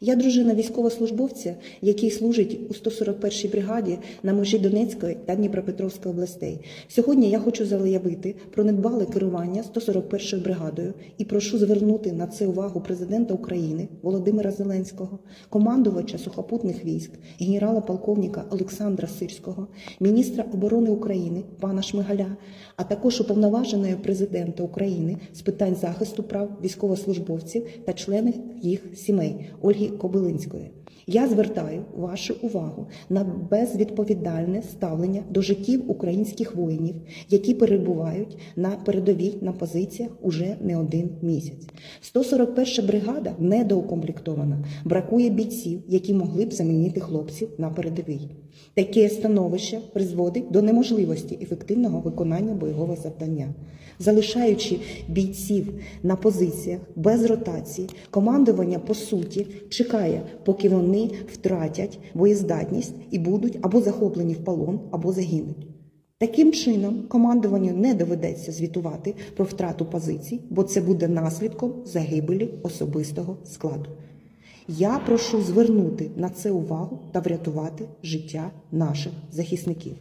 Я дружина військовослужбовця, який служить у 141-й бригаді на межі Донецької та Дніпропетровської областей. Сьогодні я хочу заявити про недбале керування 141-ю бригадою і прошу звернути на це увагу президента України Володимира Зеленського, командувача сухопутних військ, генерала-полковника Олександра Сирського, міністра оборони України пана Шмигаля, а також уповноваженої президента України з питань захисту прав військовослужбовців та членів їх сімей Ольги Кобилинської. Я звертаю вашу увагу на безвідповідальне ставлення до життів українських воїнів, які перебувають на передовій на позиціях уже не один місяць. 141 бригада недоукомплектована, бракує бійців, які могли б замінити хлопців на передовій. Таке становище призводить до неможливості ефективного виконання бойового завдання. Залишаючи бійців на позиціях без ротації, командування по суті чекає, поки вони втратять боєздатність і будуть або захоплені в полон, або загинуть. Таким чином, командуванню не доведеться звітувати про втрату позицій, бо це буде наслідком загибелі особистого складу. Я прошу звернути на це увагу та врятувати життя наших захисників.